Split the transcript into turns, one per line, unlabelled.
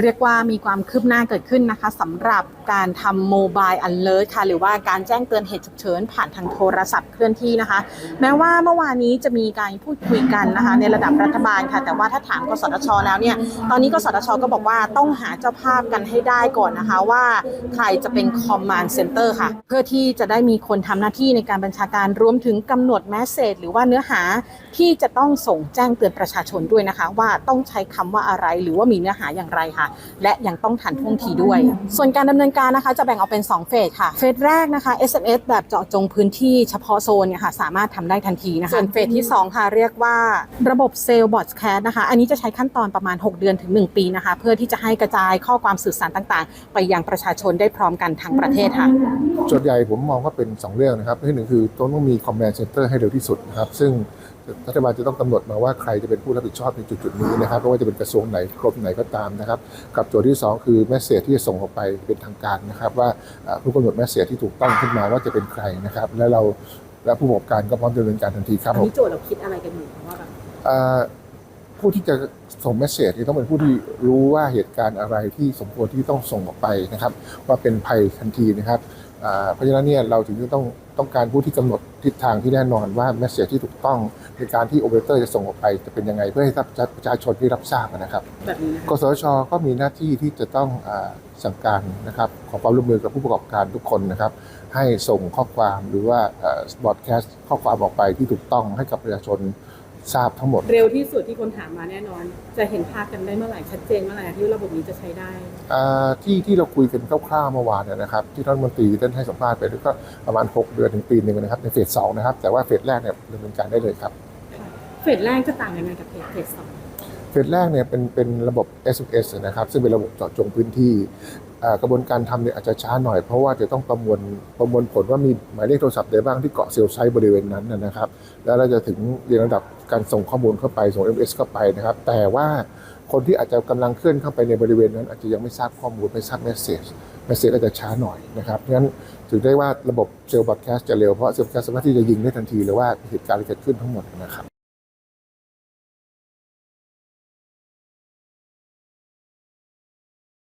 เรียกว่ามีความคืบหน้าเกิดขึ้นนะคะสำหรับการทำโมบายอันเลิศค่ะ หรือว่าการแจ้งเตือนเหตุฉุกเฉินผ่านทางโทรศัพท์เคลื่อนที่นะคะ แม้ว่าเมื่อวานนี้จะมีการพูดคุยกันนะคะ ในระดับรัฐบาลค่ะ แต่ว่าถ้าถามกสทช แล้วเนี่ย ตอนนี้กสทช ก็บอกว่าต้องหาเจ้าภาพกันให้ได้ก่อนนะคะว่าใครจะเป็น command center ค่ะ เพื่อที่จะได้มีคนทำหน้าที่ในการบัญชาการรวมถึงกำหนดแมสเซจหรือว่าเนื้อหาที่จะต้องส่งแจ้งเตือนประชาชนด้วยนะคะ ว่าต้องใช้คำว่าอะไรหรือว่ามีเนื้อหาอย่างไรค่ะและยังต้องทันท่วงทีด้วย ส่วนการดำเนินการนะคะจะแบ่งออกเป็น 2 เฟสค่ะ เฟสแรกนะคะ SMS แบบเจาะจงพื้นที่เฉพาะโซนเนี่ยค่ะสามารถทำได้ทันทีนะคะ ส่วนเฟสที่ 2 ค่ะ เรียกว่าระบบเซลล์บอทแคสนะคะ อันนี้จะใช้ขั้นตอนประมาณ 6 เดือนถึง 1 ปีนะคะ เพื่อที่จะให้กระจายข้อความสื่อสารต่างๆ ไปยังประชาชนได้พร้อมกันทั้งประเทศค่ะ
ส่วนใหญ่ผมมองว่าเป็น 2 เรื่องนะครับที่หนึ่งคือต้องต้อมี command center ให้เร็วที่สุดนะครับซึ่งรัฐบาลจะต้องกำหนดมาว่าใครจะเป็นผู้รับผิดชอบในจุดๆนี้นะครับไม่ว่าจะเป็นกระทรวงไหนกรมไหนก็ตามนะครับ กับโจทย์ที่ 2 คือแมสเซจที่จะส่งออกไปเป็นทางการนะครับ ว่าเอ่อผู้กำหนดแมสเซจที่ถูกต้องขึ้นมาว่าจะเป็นใครนะครับ และเราและผู้ประกอบการก็พร้อมดำเนินการทันทีครับ
อัน
ผม
นี้โจทย์เราคิดอะไรกันอยู่ว่าแบบ
เอ่อ ผู้ที่จะส่งเมสเซจนี่ต้องเป็นผู้ที่รู้ว่าเหตุการณ์อะไรที่สมควรที่ต้องส่งออกไปนะครับ ว่าเป็นภัยทันทีนะครับอ่าเพราะฉะนั้นเนี่ยเราถึงจะต้องต้องการผู้ที่กำหนดทิศทางที่แน่นอนว่าเมสเซจที่ถูกต้องในการที่โอเปอเรเตอร์จะส่งออกไปจะเป็นยังไงเพื่อให้ประชาชนที่รับทราบนะครับ
แบบนี้นะคะ
กสชก็มีหน้าที่ที่จะต้องอาสั่งการนะครับขอความร่วมมือกับผู้ประกอบการทุกคนนะครับ ให้ส่งข้อความหรือว่าบอดแคสต์ข้อความออกไปที่ถูกต้องให้กับประชาชน ทราบทั้งหมด
เร็วที่สุดที่คนถามมาแน่นอน จะเห็นภาพกันได้เมื่อไหร่ชัดเจนเมื่อไหร่ที่ระบบนี้จะใช้ได้
อ่าที่ที่เราคุยกันคร่าวๆเมื่อวานเนี่ยนะครับที่ท่านรัฐมนตรีท่านให้สัมภาษณ์ไปก็ประมาณ 6 เดือนถึงปีหนึ่งนะครับในเฟสสองนะครับแต่ว่าเฟสแรกเนี่ยดำเนินการได้เลยครับ
เฟสแรกจะต่างยังไงกับเฟสเฟสสอง
เฟสแรกเนี่ยเป็นเป็นระบบ SMS นะครับ ซึ่งเป็นระบบเจาะจงพื้นที่กระบวนการทำเนี่ยอาจจะช้าหน่อยเพราะว่าจะต้องประมวลประมวลผลว่ามีหมายเลขโทรศัพท์ใดบ้างที่เกาะเซลล์ไซต์บริเวณนั้นนะครับ แล้วเราจะถึงเรียงระดับการส่งข้อมูลเข้าไปส่ง MS เข้าไปนะครับ แต่ว่าคนที่อาจจะกำลังเคลื่อนเข้าไปในบริเวณนั้น อาจจะยังไม่ทราบข้อมูลไม่ทราบเมสเซจเมสเซจอาจจะช้าหน่อยนะครับงั้นถือได้ว่าระบบเซลล์บอดแคสต์จะเร็วเพราะเซลล์บอดแคสต์สามารถที่จะยิงได้ทันทีเลยว่าเหตุการณ์ที่เกิดขึ้นทั้งหมดนะครับ